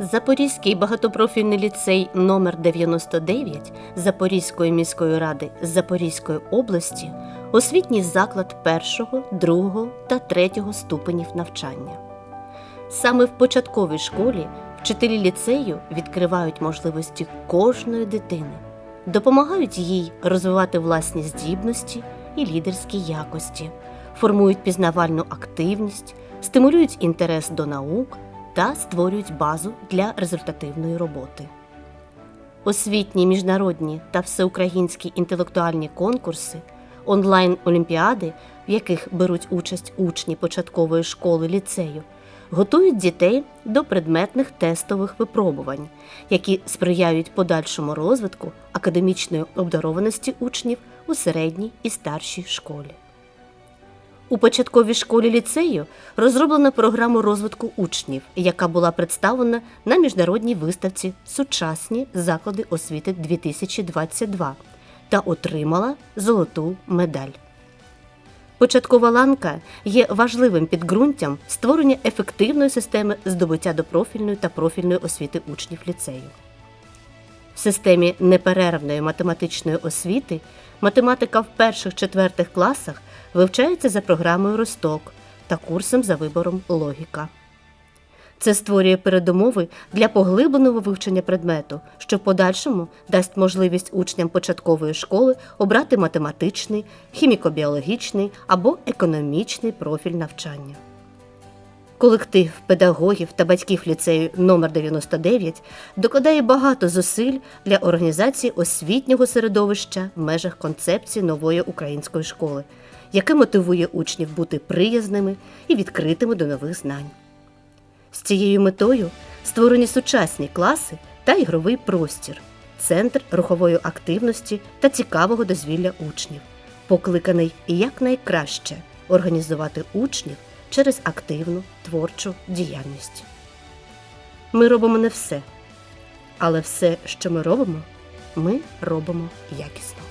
Запорізький багатопрофільний ліцей номер 99 Запорізької міської ради Запорізької області освітній заклад першого, другого та третього ступенів навчання. Саме в початковій школі вчителі ліцею відкривають можливості кожної дитини, допомагають їй розвивати власні здібності і лідерські якості, формують пізнавальну активність, стимулюють інтерес до наук та створюють базу для результативної роботи. Освітні, міжнародні та всеукраїнські інтелектуальні конкурси, онлайн-олімпіади, в яких беруть участь учні початкової школи ліцею, готують дітей до предметних тестових випробувань, які сприяють подальшому розвитку академічної обдарованості учнів у середній і старшій школі. У початковій школі ліцею розроблено програму розвитку учнів, яка була представлена на міжнародній виставці Сучасні заклади освіти 2022 та отримала золоту медаль. Початкова ланка є важливим підґрунтям створення ефективної системи здобуття до профільної та профільної освіти учнів ліцею. В системі неперервної математичної освіти математика в перших-четвертих класах вивчається за програмою Росток та курсом за вибором логіка. Це створює передумови для поглибленого вивчення предмету, що в подальшому дасть можливість учням початкової школи обрати математичний, хіміко-біологічний або економічний профіль навчання. Колектив педагогів та батьків ліцею номер 99 докладає багато зусиль для організації освітнього середовища в межах концепції нової української школи, яке мотивує учнів бути приязними і відкритими до нових знань. З цією метою створені сучасні класи та ігровий простір, центр рухової активності та цікавого дозвілля учнів, покликаний якнайкраще організувати учнів через активну творчу діяльність. Ми робимо не все, але все, що ми робимо, ми робимо якісно.